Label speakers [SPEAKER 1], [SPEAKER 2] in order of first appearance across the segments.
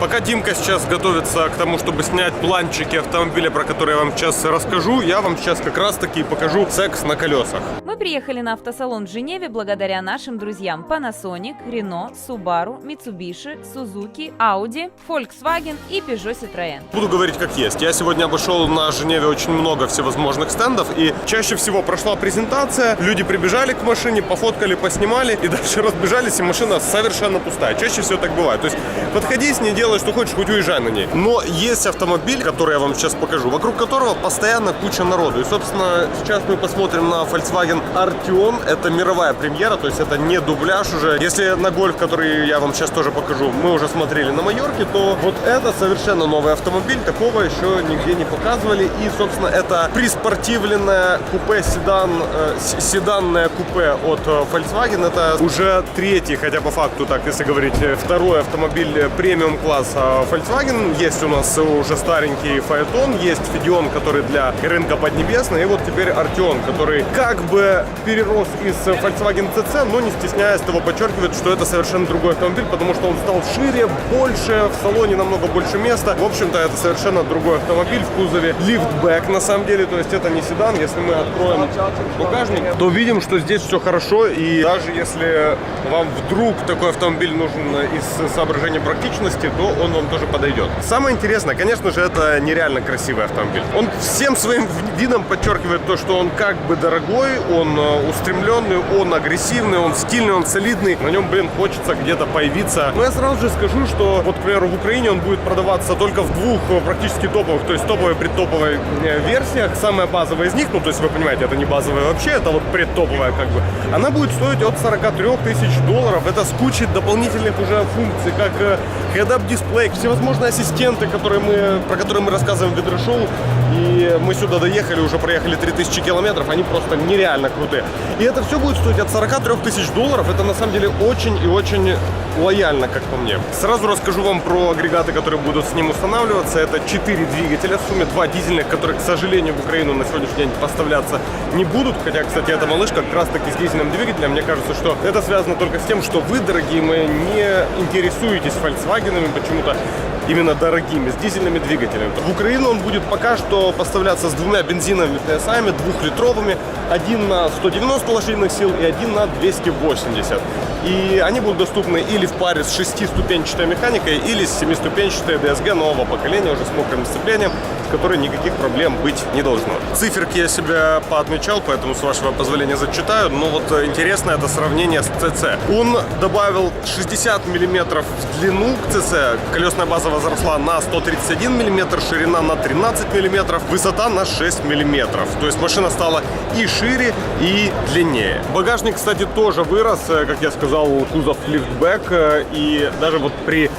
[SPEAKER 1] Пока Димка сейчас готовится к тому, чтобы снять планчики автомобиля, про которые я вам сейчас расскажу, я вам сейчас как раз таки покажу секс на колесах.
[SPEAKER 2] Мы приехали на автосалон в Женеве благодаря нашим друзьям Panasonic, Renault, Subaru, Mitsubishi, Suzuki, Audi, Volkswagen и Peugeot Citroën.
[SPEAKER 1] Буду говорить как есть. Я сегодня обошел на Женеве очень много всевозможных стендов, и чаще всего прошла презентация, люди прибежали к машине, пофоткали, поснимали, и дальше разбежались, и машина совершенно пустая. Чаще всего так бывает. То есть подходи с ней, делай, что хочешь, хоть уезжай на ней. Но есть автомобиль, который я вам сейчас покажу, вокруг которого постоянно куча народу. И, собственно, сейчас мы посмотрим на Volkswagen Arteon. Это мировая премьера, то есть это не дубляж уже. Если на гольф, который я вам сейчас тоже покажу, мы уже смотрели на Майорке, то вот это совершенно новый автомобиль, такого еще нигде не показывали. И, собственно, это приспортивленное купе-седан, э, седанное купе от э, Volkswagen. Это уже третий, хотя по факту, так если говорить, э, второй автомобиль э, премиум класса Volkswagen. Есть у нас уже старенький Phaeton, есть Фидион, который для рынка Поднебесной, и вот теперь Артеон, который как бы перерос из Volkswagen CC, но не стесняясь того подчеркивает, что это совершенно другой автомобиль, потому что он стал шире, больше, в салоне намного больше места. В общем-то, это совершенно другой автомобиль в кузове лифтбэк на самом деле, то есть это не седан. Если мы откроем багажник, то увидим, что здесь все хорошо, и даже если вам вдруг такой автомобиль нужен из соображений практичности, то он вам тоже подойдет. Самое интересное, конечно же, это нереально красивый автомобиль. Он всем своим видом подчеркивает то, что он как бы дорогой, он э, устремленный, он агрессивный, он стильный, он солидный. На нем, блин, хочется где-то появиться. Но я сразу же скажу, что вот, к примеру, в Украине он будет продаваться только в двух э, практически топовых, то есть топовой, предтоповой э, версиях. Самая базовая из них, ну, то есть вы понимаете, это не базовая вообще, это вот предтоповая как бы. Она будет стоить от 43 тысяч долларов. Это с кучей дополнительных уже функций, как head-up дисплей, всевозможные ассистенты, которые мы, про которые мы рассказываем в видеошоу. И мы сюда доехали, уже проехали 3000 километров, они просто нереально крутые. И это все будет стоить от 43 тысяч долларов. Это на самом деле очень и очень лояльно, как по мне. Сразу расскажу вам про агрегаты, которые будут с ним устанавливаться. Это 4 двигателя в сумме, 2 дизельных, которые, к сожалению, в Украину на сегодняшний день поставляться не будут. Хотя, кстати, эта малышка как раз таки с дизельным двигателем. Мне кажется, что это связано только с тем, что вы, дорогие мои, не интересуетесь Volkswagen почему-то именно дорогими, с дизельными двигателями. В Украину он будет пока что поставляться с двумя бензиновыми TSI, двухлитровыми, один на 190 лошадиных сил и один на 280. И они будут доступны или в паре с шестиступенчатой механикой, или с семиступенчатой DSG нового поколения, уже с мокрым сцеплением, с которой никаких проблем быть не должно. Циферки я себя поотмечал, поэтому, с вашего позволения, зачитаю. Но вот э, интересно это сравнение с CC. Он добавил 60 миллиметров в длину к CC, колесная база возросла на 131 миллиметр, ширина на 13 миллиметров, высота на 6 миллиметров. То есть машина стала и шире, и длиннее. Багажник, кстати, тоже вырос, э, как я сказал, кузов лифтбэк, э, и даже вот при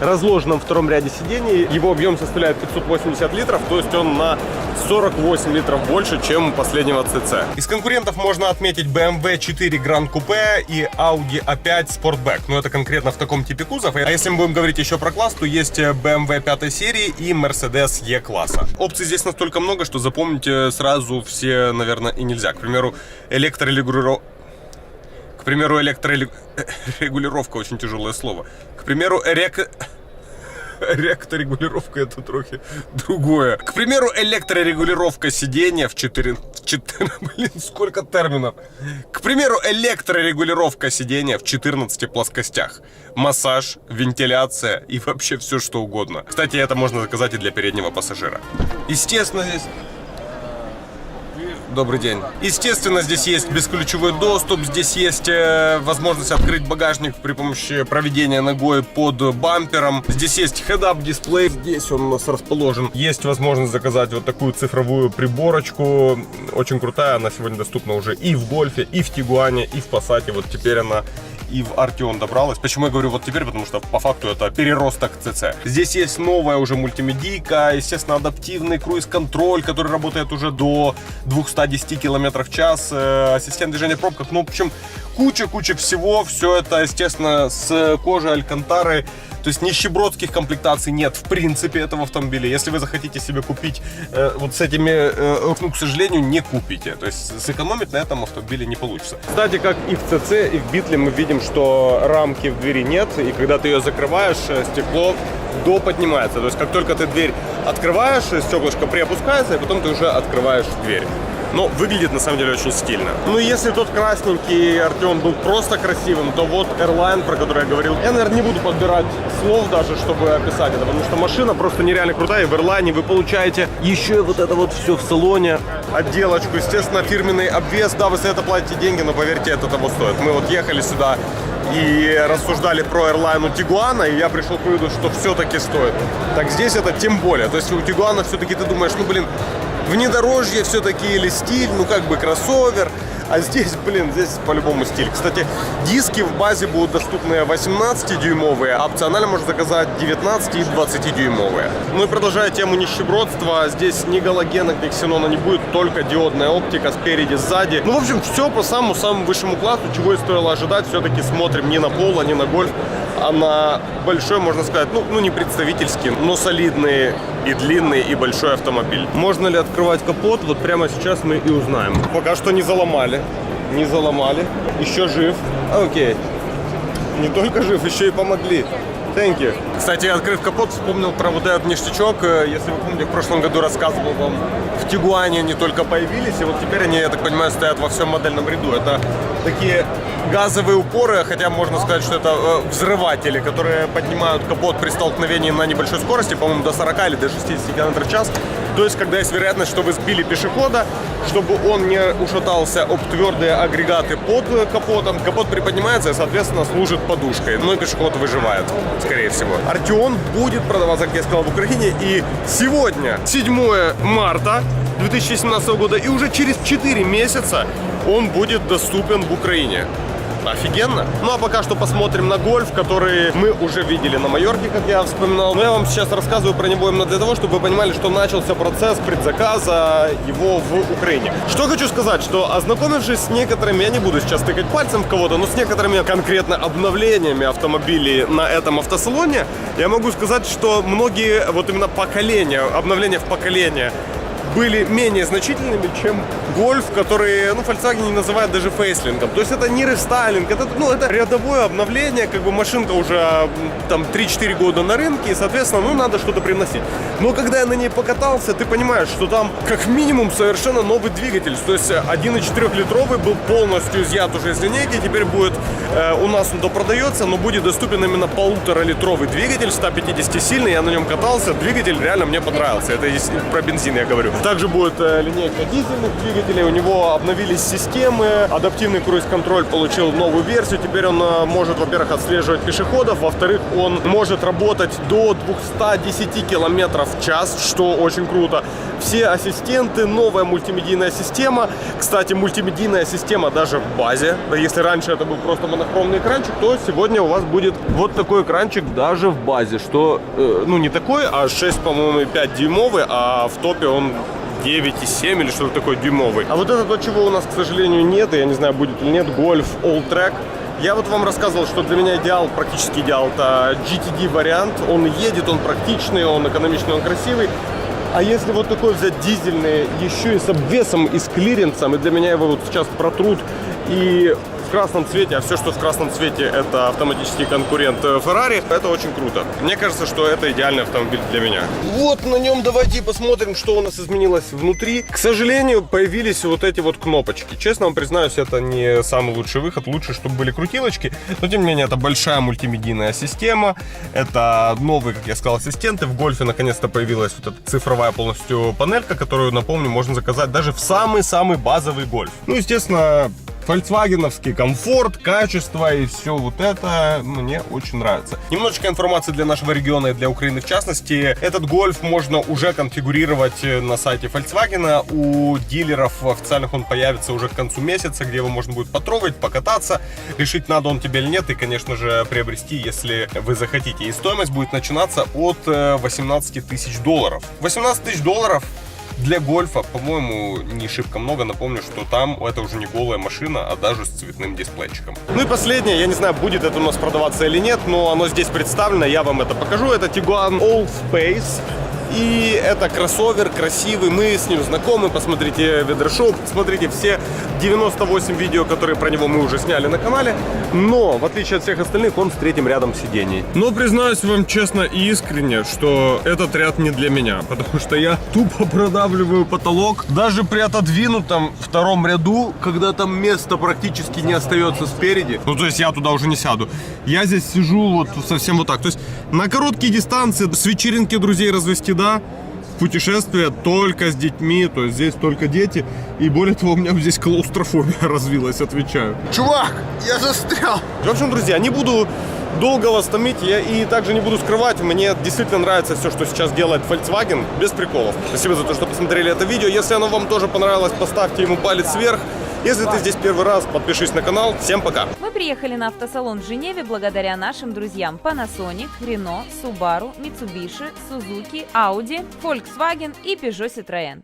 [SPEAKER 1] разложенном втором ряде сидений его объем составляет 580 литров, то есть он на 48 литров больше, чем у последнего CC. Из конкурентов можно отметить BMW 4 Grand Coupe и Audi A5 Sportback. Но это конкретно в таком типе кузов. А если мы будем говорить еще про класс, то есть BMW 5 серии и Mercedes E-класса. Опций здесь настолько много, что запомнить э, сразу все, наверное, и нельзя. К примеру, электрорегулировка к примеру, электрорегулировка очень тяжелое слово. К примеру, рек... Электрорегулировка это трохи другое. К примеру, электрорегулировка сидения в 4... в 4... Блин, сколько терминов. К примеру, электрорегулировка сидения в 14 плоскостях. Массаж, вентиляция и вообще все что угодно. Кстати, это можно заказать и для переднего пассажира. Естественно, здесь Добрый день. Естественно, здесь есть бесключевой доступ, здесь есть э, возможность открыть багажник при помощи проведения ногой под бампером. Здесь есть head-up дисплей, здесь он у нас расположен. Есть возможность заказать вот такую цифровую приборочку, очень крутая, она сегодня доступна уже и в Гольфе, и в Тигуане, и в Пассате. Вот теперь она и в Артеон добралась. Почему я говорю вот теперь? Потому что по факту это переросток CC. Здесь есть новая уже мультимедийка, естественно, адаптивный круиз-контроль, который работает уже до 210 км в час, э, ассистент движения в пробках, ну, в общем, куча-куча всего. Все это, естественно, с кожи Алькантары. То есть нищебродских комплектаций нет в принципе этого автомобиля. Если вы захотите себе купить э, вот с этими, э, ну, к сожалению, не купите. То есть сэкономить на этом автомобиле не получится. Кстати, как и в CC, и в Битле мы видим видим, что рамки в двери нет, и когда ты ее закрываешь, э, стекло до поднимается. То есть как только ты дверь открываешь, стеклышко приопускается, и потом ты уже открываешь дверь. Но выглядит на самом деле очень стильно. Ну, если тот красненький Артем был просто красивым, то вот Airline, про который я говорил, я, наверное, не буду подбирать слов даже, чтобы описать это, потому что машина просто нереально крутая, и в Airline вы получаете еще вот это вот все в салоне, отделочку, естественно, фирменный обвес, да, вы за это платите деньги, но поверьте, это того стоит. Мы вот ехали сюда и рассуждали про Airline у Тигуана, и я пришел к выводу, что все-таки стоит. Так здесь это тем более. То есть у Тигуана все-таки ты думаешь, ну, блин, внедорожье все-таки или стиль, ну как бы кроссовер. А здесь, блин, здесь по-любому стиль. Кстати, диски в базе будут доступны 18-дюймовые, а опционально можно заказать 19 и 20-дюймовые. Ну и продолжая тему нищебродства, здесь ни галогена, ни ксенона не будет, только диодная оптика спереди, сзади. Ну, в общем, все по самому-самому высшему классу, чего и стоило ожидать. Все-таки смотрим не на поло, не на гольф, а на большой, можно сказать, ну, ну не представительский, но солидный и длинный, и большой автомобиль. Можно ли открывать капот? Вот прямо сейчас мы и узнаем. Пока что не заломали. Не заломали. Еще жив. Окей. Не только жив, еще и помогли. Thank you. Кстати, открыв капот, вспомнил про вот этот ништячок. Э, Если вы помните, в прошлом году рассказывал вам, в Тигуане они только появились, и вот теперь они, я так понимаю, стоят во всем модельном ряду. Это такие газовые упоры, хотя можно сказать, что это э, взрыватели, которые поднимают капот при столкновении на небольшой скорости, по-моему, до 40 или до 60 км в час. То есть, когда есть вероятность, что вы сбили пешехода, чтобы он не ушатался об твердые агрегаты под э, капотом, капот приподнимается и, соответственно, служит подушкой. Ну и пешеход выживает, скорее всего. Артион будет продаваться, как я сказал, в Украине. И сегодня, 7 марта 2017 года, и уже через 4 месяца он будет доступен в Украине. Офигенно. Ну а пока что посмотрим на гольф, который мы уже видели на Майорке, как я вспоминал. Но я вам сейчас рассказываю про него именно для того, чтобы вы понимали, что начался процесс предзаказа его в Украине. Что хочу сказать, что ознакомившись с некоторыми, я не буду сейчас тыкать пальцем в кого-то, но с некоторыми конкретно обновлениями автомобилей на этом автосалоне, я могу сказать, что многие вот именно поколения, обновления в поколение были менее значительными, чем гольф, который, ну, Volkswagen не называют даже фейслингом. То есть это не рестайлинг, это, ну, это рядовое обновление, как бы машинка уже там 3-4 года на рынке, и, соответственно, ну, надо что-то привносить. Но когда я на ней покатался, ты понимаешь, что там как минимум совершенно новый двигатель. То есть 1,4-литровый был полностью изъят уже из линейки, теперь будет, э, у нас он допродается, но будет доступен именно полуторалитровый двигатель, 150-сильный, я на нем катался, двигатель реально мне понравился. Это про бензин я говорю. Также будет э, линейка дизельных двигателей, у него обновились системы, адаптивный круиз-контроль получил новую версию, теперь он э, может, во-первых, отслеживать пешеходов, во-вторых, он может работать до 210 километров в час, что очень круто. Все ассистенты, новая мультимедийная система. Кстати, мультимедийная система даже в базе. Если раньше это был просто монохромный экранчик, то сегодня у вас будет вот такой экранчик даже в базе, что, э, ну, не такой, а 6, по-моему, 5 дюймовый, а в топе он 9,7 или что-то такое дюймовый. А вот это то, чего у нас, к сожалению, нет, и я не знаю, будет или нет, Golf All Track. Я вот вам рассказывал, что для меня идеал, практически идеал, это GTD вариант. Он едет, он практичный, он экономичный, он красивый. А если вот такой взять дизельный, еще и с обвесом, и с клиренсом, и для меня его вот сейчас протрут, и в красном цвете, а все, что в красном цвете, это автоматический конкурент э, Ferrari, это очень круто. Мне кажется, что это идеальный автомобиль для меня. Вот на нем давайте посмотрим, что у нас изменилось внутри. К сожалению, появились вот эти вот кнопочки. Честно вам признаюсь, это не самый лучший выход. Лучше, чтобы были крутилочки. Но тем не менее, это большая мультимедийная система. Это новые, как я сказал, ассистенты. В гольфе наконец-то появилась вот эта цифровая полностью панелька, которую, напомню, можно заказать даже в самый-самый базовый гольф. Ну, естественно, фольксвагеновский комфорт, качество и все вот это мне очень нравится. Немножечко информации для нашего региона и для Украины в частности. Этот гольф можно уже конфигурировать на сайте Volkswagen. У дилеров официальных он появится уже к концу месяца, где его можно будет потрогать, покататься, решить, надо он тебе или нет, и, конечно же, приобрести, если вы захотите. И стоимость будет начинаться от э, 18 тысяч долларов. 18 тысяч долларов для гольфа, по-моему, не шибко много. Напомню, что там это уже не голая машина, а даже с цветным дисплейчиком. Ну и последнее, я не знаю, будет это у нас продаваться или нет, но оно здесь представлено, я вам это покажу. Это Tiguan All Space. И это кроссовер красивый, мы с ним знакомы. Посмотрите ведрошоу, посмотрите все 98 видео, которые про него мы уже сняли на канале. Но, в отличие от всех остальных, он с третьим рядом сидений. Но признаюсь вам честно и искренне, что этот ряд не для меня. Потому что я тупо продавливаю потолок. Даже при отодвинутом втором ряду, когда там места практически не остается спереди. Ну, то есть я туда уже не сяду. Я здесь сижу вот совсем вот так. То есть на короткие дистанции с вечеринки друзей развести, да, путешествие только с детьми, то есть здесь только дети. И более того, у меня здесь клаустрофобия развилась, отвечаю. Чувак, я застрял. В общем, друзья, не буду долго вас томить, я и также не буду скрывать, мне действительно нравится все, что сейчас делает Volkswagen, без приколов. Спасибо за то, что посмотрели это видео. Если оно вам тоже понравилось, поставьте ему палец вверх. Если ты здесь первый раз, подпишись на канал. Всем пока.
[SPEAKER 2] Мы приехали на автосалон в Женеве благодаря нашим друзьям Panasonic, Renault, Subaru, Mitsubishi, Suzuki, Audi, Volkswagen и Peugeot Citroën.